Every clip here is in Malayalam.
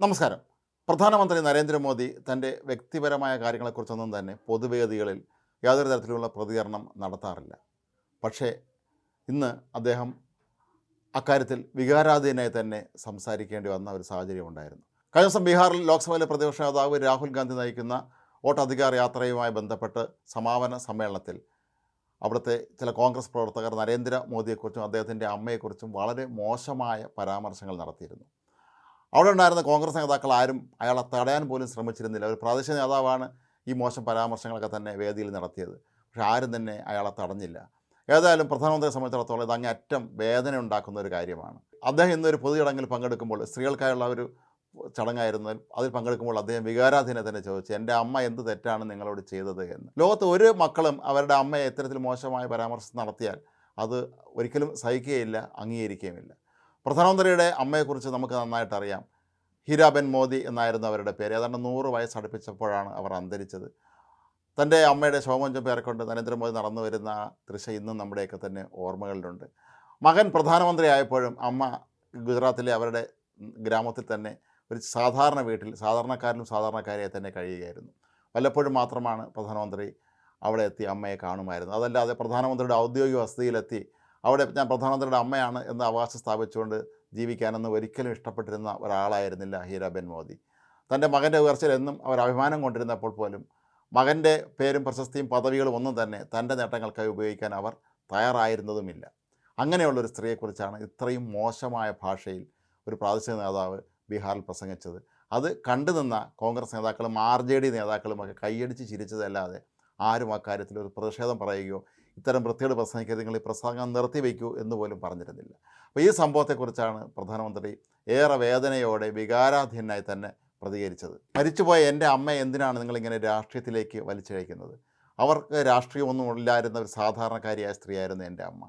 നമസ്കാരം. പ്രധാനമന്ത്രി നരേന്ദ്രമോദി തന്റെ വ്യക്തിപരമായ കാര്യങ്ങളെക്കുറിച്ചൊന്നും തന്നെ പൊതുവേദികളിൽ യാതൊരു തരത്തിലുള്ള പ്രതികരണം നടത്താറില്ല. പക്ഷേ ഇന്ന് അദ്ദേഹം അക്കാര്യത്തിൽ വികാരാധീനായി തന്നെ സംസാരിക്കേണ്ടി വന്ന ഒരു സാഹചര്യം ഉണ്ടായിരുന്നു. കഴിഞ്ഞ ദിവസം ബീഹാറിൽ ലോക്സഭയിലെ പ്രതിപക്ഷ നേതാവ് രാഹുൽ ഗാന്ധി നയിക്കുന്ന വോട്ടധികാർ യാത്രയുമായി ബന്ധപ്പെട്ട് സമാപന സമ്മേളനത്തിൽ അവിടുത്തെ ചില കോൺഗ്രസ് പ്രവർത്തകർ നരേന്ദ്രമോദിയെക്കുറിച്ചും അദ്ദേഹത്തിന്റെ അമ്മയെക്കുറിച്ചും വളരെ മോശമായ പരാമർശങ്ങൾ നടത്തിയിരുന്നു. അവിടെ ഉണ്ടായിരുന്ന കോൺഗ്രസ് നേതാക്കൾ ആരും അയാളെ തടയാൻ പോലും ശ്രമിച്ചിരുന്നില്ല. ഒരു പ്രാദേശിക നേതാവാണ് ഈ മോശം പരാമർശങ്ങളൊക്കെ തന്നെ വേദിയിൽ നടത്തിയത്. പക്ഷെ ആരും തന്നെ അയാളെ തടഞ്ഞില്ല. ഏതായാലും പ്രധാനമന്ത്രിയെ സംബന്ധിച്ചിടത്തോളം ഇത് അങ്ങേയറ്റം വേദന ഉണ്ടാക്കുന്ന ഒരു കാര്യമാണ്. അദ്ദേഹം ഇന്നൊരു പൊതു ചടങ്ങിൽ പങ്കെടുക്കുമ്പോൾ സ്ത്രീകൾക്കായുള്ള ഒരു ചടങ്ങായിരുന്നു. അതിൽ പങ്കെടുക്കുമ്പോൾ അദ്ദേഹം വികാരാധീനെ തന്നെ ചോദിച്ചു എന്റെ അമ്മ എന്ത് തെറ്റാണ് നിങ്ങളോട് ചെയ്തത്? എന്ന്. ലോകത്ത് ഒരു മക്കളും അവരുടെ അമ്മയെ ഇത്തരത്തിൽ മോശമായ പരാമർശം നടത്തിയാൽ അത് ഒരിക്കലും സഹിക്കുകയില്ല അംഗീകരിക്കുകയുമില്ല. പ്രധാനമന്ത്രിയുടെ അമ്മയെക്കുറിച്ച് നമുക്ക് നന്നായിട്ട് അറിയാം. ഹീരാബെൻ മോദി എന്നായിരുന്നു അവരുടെ പേര്. ഏതാണ്ട് നൂറ് വയസ്സ് അടുപ്പിച്ചപ്പോഴാണ് അവർ അന്തരിച്ചത്. തന്റെ അമ്മയുടെ ശോമഞ്ചം പേരെക്കൊണ്ട് നരേന്ദ്രമോദി നടന്നു വരുന്ന ദൃശ്യം ഇന്നും നമ്മുടെയൊക്കെ തന്നെ ഓർമ്മകളിലുണ്ട്. മകൻ പ്രധാനമന്ത്രി ആയപ്പോഴും അമ്മ ഗുജറാത്തിലെ അവരുടെ ഗ്രാമത്തിൽ തന്നെ ഒരു സാധാരണ വീട്ടിൽ സാധാരണക്കാരനും സാധാരണക്കാരെയായി തന്നെ കഴിയുകയായിരുന്നു. വല്ലപ്പോഴും മാത്രമാണ് പ്രധാനമന്ത്രി അവിടെ എത്തി അമ്മയെ കാണുമായിരുന്നു അതല്ലാതെ പ്രധാനമന്ത്രിയുടെ ഔദ്യോഗിക വസതിയിലെത്തി അവിടെ ഞാൻ പ്രധാനമന്ത്രിയുടെ അമ്മയാണ് എന്ന് അവകാശം സ്ഥാപിച്ചുകൊണ്ട് ജീവിക്കാനൊന്നും ഒരിക്കലും ഇഷ്ടപ്പെട്ടിരുന്ന ഒരാളായിരുന്നില്ല ഹീരാബെൻ മോദി. തന്റെ മകന്റെ ഉയർച്ചയിൽ എന്നും അവർ അഭിമാനം കൊണ്ടിരുന്നപ്പോൾ പോലും മകന്റെ പേരും പ്രശസ്തിയും പദവികളും ഒന്നും തന്നെ തന്റെ നേട്ടങ്ങൾക്കായി ഉപയോഗിക്കാൻ അവർ തയ്യാറായിരുന്നതുമില്ല. അങ്ങനെയുള്ള ഒരു സ്ത്രീയെക്കുറിച്ചാണ് ഇത്രയും മോശമായ ഭാഷയിൽ ഒരു പ്രാദേശിക നേതാവ് ബീഹാറിൽ പ്രസംഗിച്ചത്. അത് കണ്ടു നിന്ന കോൺഗ്രസ് നേതാക്കളും ആർ ജെ ഡി നേതാക്കളുമൊക്കെ കൈയടിച്ച് ചിരിച്ചതല്ലാതെ ആരും അക്കാര്യത്തിൽ ഒരു പ്രതിഷേധം പറയുകയോ ഇത്തരം വൃത്തികേട് പ്രസംഗിക്കരുത് നിങ്ങൾ ഈ പ്രസംഗം നിർത്തിവെക്കൂ എന്ന് പോലും പറഞ്ഞിരുന്നില്ല. അപ്പോൾ ഈ സംഭവത്തെക്കുറിച്ചാണ് പ്രധാനമന്ത്രി ഏറെ വേദനയോടെ വികാരാധീനായി തന്നെ പ്രതികരിച്ചത്. മരിച്ചുപോയ എന്റെ അമ്മ എന്തിനാണ് നിങ്ങളിങ്ങനെ രാഷ്ട്രീയത്തിലേക്ക് വലിച്ചഴിക്കുന്നത് അവർക്ക് രാഷ്ട്രീയമൊന്നും ഇല്ലായിരുന്ന ഒരു സാധാരണക്കാരിയായ സ്ത്രീയായിരുന്നു എന്റെ അമ്മ.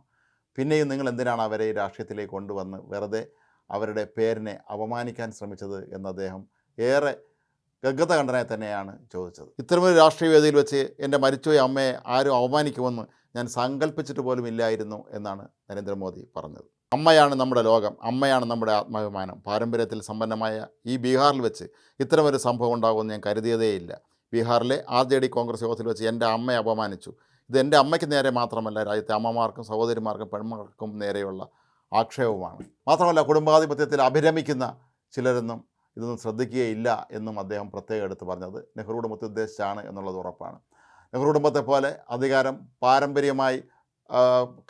പിന്നെയും നിങ്ങൾ എന്തിനാണ് അവരെ രാഷ്ട്രീയത്തിലേക്ക് കൊണ്ടുവന്ന് വെറുതെ അവരുടെ പേരിനെ അപമാനിക്കാൻ ശ്രമിച്ചത് എന്ന് അദ്ദേഹം ഏറെ ഗഗതകണ്ഠനെ തന്നെയാണ് ചോദിച്ചത്. ഇത്തരമൊരു രാഷ്ട്രീയ വേദിയിൽ വെച്ച് എന്റെ മരിച്ചുപോയ അമ്മയെ ആരും അവമാനിക്കുമെന്ന് ഞാൻ സങ്കല്പിച്ചിട്ട് പോലും ഇല്ലായിരുന്നു എന്നാണ് നരേന്ദ്രമോദി പറഞ്ഞത്. അമ്മയാണ് നമ്മുടെ ലോകം അമ്മയാണ് നമ്മുടെ ആത്മാഭിമാനം. പാരമ്പര്യത്തിൽ സമ്പന്നമായ ഈ ബീഹാറിൽ വെച്ച് ഇത്തരമൊരു സംഭവം ഉണ്ടാകുമെന്ന് ഞാൻ കരുതിയതേയില്ല. ബീഹാറിലെ ആർ ജെ ഡി കോൺഗ്രസ് യോഗത്തിൽ വെച്ച് എന്റെ അമ്മയെ അപമാനിച്ചു. ഇത് എന്റെ അമ്മയ്ക്ക് നേരെ മാത്രമല്ല രാജ്യത്തെ അമ്മമാർക്കും സഹോദരിമാർക്കും പെൺമക്കൾക്കും നേരെയുള്ള ആക്ഷേപമാണ് മാത്രമല്ല കുടുംബാധിപത്യത്തിൽ അഭിരമിക്കുന്ന ചിലരൊന്നും ഇതൊന്നും ശ്രദ്ധിക്കുകയില്ല എന്നും അദ്ദേഹം പ്രത്യേകം എടുത്ത് പറഞ്ഞത്. നെഹ്റുവിടെ മുത്തുദ്ദേശിച്ചാണ് എന്നുള്ളത് ഉറപ്പാണ്. നെഹ്റു കുടുംബത്തെ പോലെ അധികാരം പാരമ്പര്യമായി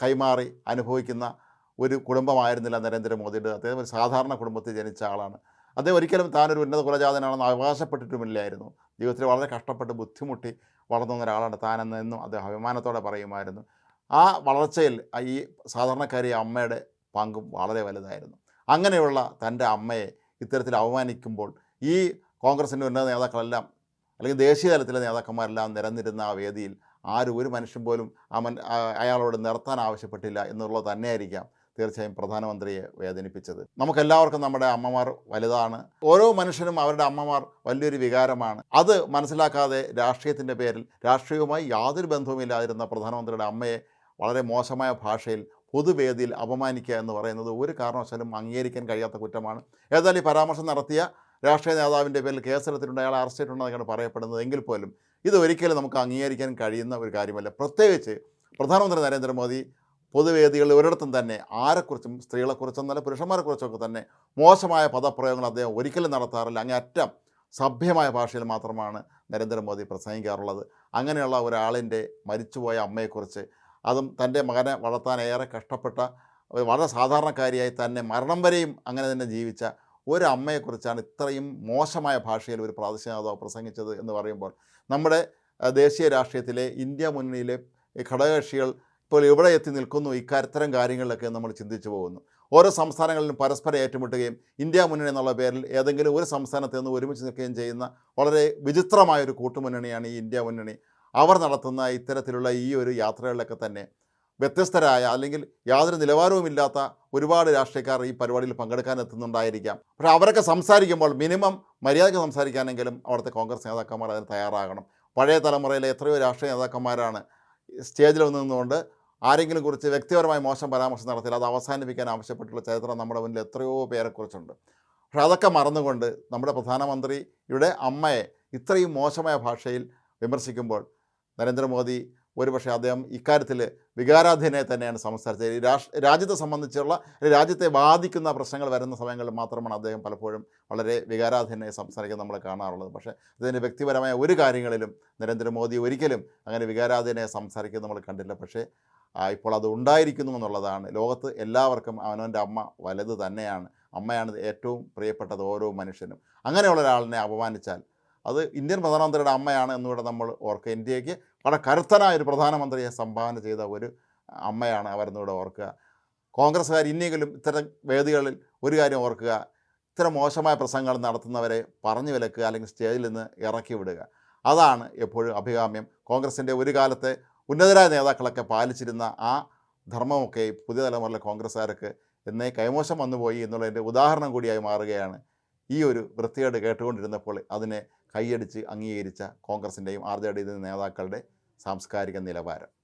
കൈമാറി അനുഭവിക്കുന്ന ഒരു കുടുംബമായിരുന്നില്ല നരേന്ദ്രമോദിയുടെ. അദ്ദേഹം ഒരു സാധാരണ കുടുംബത്തിൽ ജനിച്ച ആളാണ്. അദ്ദേഹം ഒരിക്കലും താനൊരു ഉന്നത കുലജാതനാണെന്ന് അവകാശപ്പെട്ടിട്ടുമില്ലായിരുന്നു. ജീവിതത്തിൽ വളരെ കഷ്ടപ്പെട്ട് ബുദ്ധിമുട്ടി വളർന്നു ഒരാളാണ് താനെന്ന് അദ്ദേഹം അഭിമാനത്തോടെ പറയുമായിരുന്നു. ആ വളർച്ചയിൽ ഈ സാധാരണക്കാരി അമ്മയുടെ പങ്കും വളരെ വലുതായിരുന്നു. അങ്ങനെയുള്ള തന്റെ അമ്മയെ ഇത്തരത്തിൽ അവമാനിക്കുമ്പോൾ ഈ കോൺഗ്രസിന്റെ ഉന്നത നേതാക്കളെല്ലാം അല്ലെങ്കിൽ ദേശീയ തലത്തിലെ നേതാക്കന്മാരെല്ലാം നിരന്നിരുന്ന ആ വേദിയിൽ ആരും ഒരു മനുഷ്യൻ പോലും ആ മൻ അയാളോട് നിർത്താൻ ആവശ്യപ്പെട്ടില്ല എന്നുള്ളത് തന്നെയായിരിക്കാം തീർച്ചയായും പ്രധാനമന്ത്രിയെ വേദനിപ്പിച്ചത്. നമുക്കെല്ലാവർക്കും നമ്മുടെ അമ്മമാർ വലുതാണ്. ഓരോ മനുഷ്യനും അവരുടെ അമ്മമാർ വലിയൊരു വികാരമാണ്. അത് മനസ്സിലാക്കാതെ രാഷ്ട്രീയത്തിന്റെ പേരിൽ രാഷ്ട്രീയവുമായി യാതൊരു ബന്ധവുമില്ലാതിരുന്ന പ്രധാനമന്ത്രിയുടെ അമ്മയെ വളരെ മോശമായ ഭാഷയിൽ പൊതുവേദിയിൽ അപമാനിക്കുക എന്ന് പറയുന്നത് ഒരു കാരണവശാലും അംഗീകരിക്കാൻ കഴിയാത്ത കുറ്റമാണ്. ഏതായാലും ഈ പരാമർശം നടത്തിയ രാഷ്ട്രീയ നേതാവിന്റെ പേരിൽ കേസെടുത്തിട്ടുണ്ട് അയാൾ അറസ്റ്റ് ചെയ്തിട്ടുണ്ടെന്നൊക്കെയാണ് പറയപ്പെടുന്നത്. എങ്കിൽ പോലും ഇത് ഒരിക്കലും നമുക്ക് അംഗീകരിക്കാൻ കഴിയുന്ന ഒരു കാര്യമല്ല. പ്രത്യേകിച്ച് പ്രധാനമന്ത്രി നരേന്ദ്രമോദി പൊതുവേദികളിൽ ഒരിടത്തും തന്നെ ആരെക്കുറിച്ചും സ്ത്രീകളെക്കുറിച്ചും നല്ല പുരുഷന്മാരെക്കുറിച്ചൊക്കെ തന്നെ മോശമായ പദപ്രയോഗങ്ങൾ അദ്ദേഹം ഒരിക്കലും നടത്താറില്ല. അങ്ങേയറ്റം സഭ്യമായ ഭാഷയിൽ മാത്രമാണ് നരേന്ദ്രമോദി പ്രസംഗിക്കാറുള്ളത്. അങ്ങനെയുള്ള ഒരാളിന്റെ മരിച്ചുപോയ അമ്മയെക്കുറിച്ച് അതും തന്റെ മകനെ വളർത്താൻ ഏറെ കഷ്ടപ്പെട്ട വളരെ സാധാരണക്കാരിയായി തന്നെ മരണം വരെയും അങ്ങനെ തന്നെ ജീവിച്ച ഒരു അമ്മയെക്കുറിച്ചാണ് ഇത്രയും മോശമായ ഭാഷയിൽ ഒരു പ്രാദേശിക നേതാവ് പ്രസംഗിച്ചത് എന്ന് പറയുമ്പോൾ നമ്മുടെ ദേശീയ രാഷ്ട്രീയത്തിലെ ഇന്ത്യ മുന്നണിയിലെ ഘടകകക്ഷികൾ ഇപ്പോൾ എവിടെ എത്തി നിൽക്കുന്നു. ഇക്കാര്യത്തരം കാര്യങ്ങളിലൊക്കെ നമ്മൾ ചിന്തിച്ചു പോകുന്നു. ഓരോ സംസ്ഥാനങ്ങളിലും പരസ്പരം ഏറ്റുമുട്ടുകയും ഇന്ത്യ മുന്നണി എന്നുള്ള പേരിൽ ഏതെങ്കിലും ഒരു സംസ്ഥാനത്ത് നിന്ന് ഒരുമിച്ച് നിൽക്കുകയും ചെയ്യുന്ന വളരെ വിചിത്രമായൊരു കൂട്ടുമുന്നണിയാണ് ഈ ഇന്ത്യ മുന്നണി. അവർ നടത്തുന്ന ഇത്തരത്തിലുള്ള ഈ ഒരു യാത്രകളിലൊക്കെ തന്നെ വ്യത്യസ്തരായ അല്ലെങ്കിൽ യാതൊരു നിലവാരവുമില്ലാത്ത ഒരുപാട് രാഷ്ട്രീയക്കാർ ഈ പരിപാടിയിൽ പങ്കെടുക്കാൻ എത്തുന്നുണ്ടായിരിക്കാം. പക്ഷേ അവരൊക്കെ സംസാരിക്കുമ്പോൾ മിനിമം മര്യാദയ്ക്ക് സംസാരിക്കാനെങ്കിലും അവിടുത്തെ കോൺഗ്രസ് നേതാക്കന്മാർ അതിന് തയ്യാറാകണം. പഴയ തലമുറയിലെ എത്രയോ രാഷ്ട്രീയ നേതാക്കന്മാരാണ് സ്റ്റേജിൽ നിന്നുകൊണ്ട് ആരെങ്കിലും കുറിച്ച് വ്യക്തിപരമായി മോശം പരാമർശം നടത്തിയാൽ അത് അവസാനിപ്പിക്കാൻ ആവശ്യപ്പെട്ടുള്ള ചരിത്രം നമ്മുടെ മുന്നിൽ എത്രയോ പേരെക്കുറിച്ചുണ്ട് പക്ഷെ അതൊക്കെ മറന്നുകൊണ്ട് നമ്മുടെ പ്രധാനമന്ത്രിയുടെ അമ്മയെ ഇത്രയും മോശമായ ഭാഷയിൽ വിമർശിക്കുമ്പോൾ നരേന്ദ്രമോദി ഒരുപക്ഷെ അദ്ദേഹം ഇക്കാര്യത്തിൽ വികാരാധീനെ തന്നെയാണ് സംസാരിച്ചത്. രാഷ് രാജ്യത്തെ സംബന്ധിച്ചുള്ള രാജ്യത്തെ ബാധിക്കുന്ന പ്രശ്നങ്ങൾ വരുന്ന സമയങ്ങളിൽ മാത്രമാണ് അദ്ദേഹം പലപ്പോഴും വളരെ വികാരാധീനെ സംസാരിക്കുന്നത് നമ്മൾ കാണാറുള്ളത്. പക്ഷേ അതിന്റെ വ്യക്തിപരമായ ഒരു കാര്യങ്ങളിലും നരേന്ദ്രമോദി ഒരിക്കലും അങ്ങനെ വികാരാധീനെ സംസാരിക്കുന്നത് നമ്മൾ കണ്ടില്ല. പക്ഷേ ഇപ്പോൾ അത് ഉണ്ടായിരിക്കുന്നു എന്നുള്ളതാണ്. ലോകത്ത് എല്ലാവർക്കും അവനവന്റെ അമ്മ വലുത് തന്നെയാണ്. അമ്മയാണ് ഏറ്റവും പ്രിയപ്പെട്ടത് ഓരോ മനുഷ്യനും. അങ്ങനെയുള്ള ഒരാളിനെ അപമാനിച്ചാൽ അത് ഇന്ത്യൻ പ്രധാനമന്ത്രിയുടെ അമ്മയാണ് എന്നുകൂടെ നമ്മൾ ഓർക്കുക. ഇന്ത്യയ്ക്ക് വളരെ കരുത്തനായ ഒരു പ്രധാനമന്ത്രിയെ സംഭാവന ചെയ്ത ഒരു അമ്മയാണ് അവരെന്നുകൂടെ ഓർക്കുക. കോൺഗ്രസ്സുകാർ ഇനിയെങ്കിലും ഇത്തരം വേദികളിൽ ഒരു കാര്യം ഓർക്കുക. ഇത്തരം മോശമായ പ്രസംഗങ്ങൾ നടത്തുന്നവരെ പറഞ്ഞു വിലക്കുക അല്ലെങ്കിൽ സ്റ്റേജിൽ നിന്ന് ഇറക്കി വിടുക. അതാണ് എപ്പോഴും അഭികാമ്യം. കോൺഗ്രസിന്റെ ഒരു കാലത്തെ ഉന്നതരായ നേതാക്കളൊക്കെ പാലിച്ചിരുന്ന ആ ധർമ്മമൊക്കെ പുതിയ തലമുറയിലെ കോൺഗ്രസ്സുകാർക്ക് എന്നേ കൈമോശം വന്നുപോയി എന്നുള്ളതിന്റെ ഉദാഹരണം കൂടിയായി മാറുകയാണ് ഈ ഒരു വൃത്തികേട് കേട്ടുകൊണ്ടിരുന്നപ്പോൾ അതിനെ കൈയടിച്ച് അംഗീകരിച്ച കോൺഗ്രസിന്റെയും ആർ ജെ നേതാക്കളുടെ സാംസ്കാരിക നിലവാരം.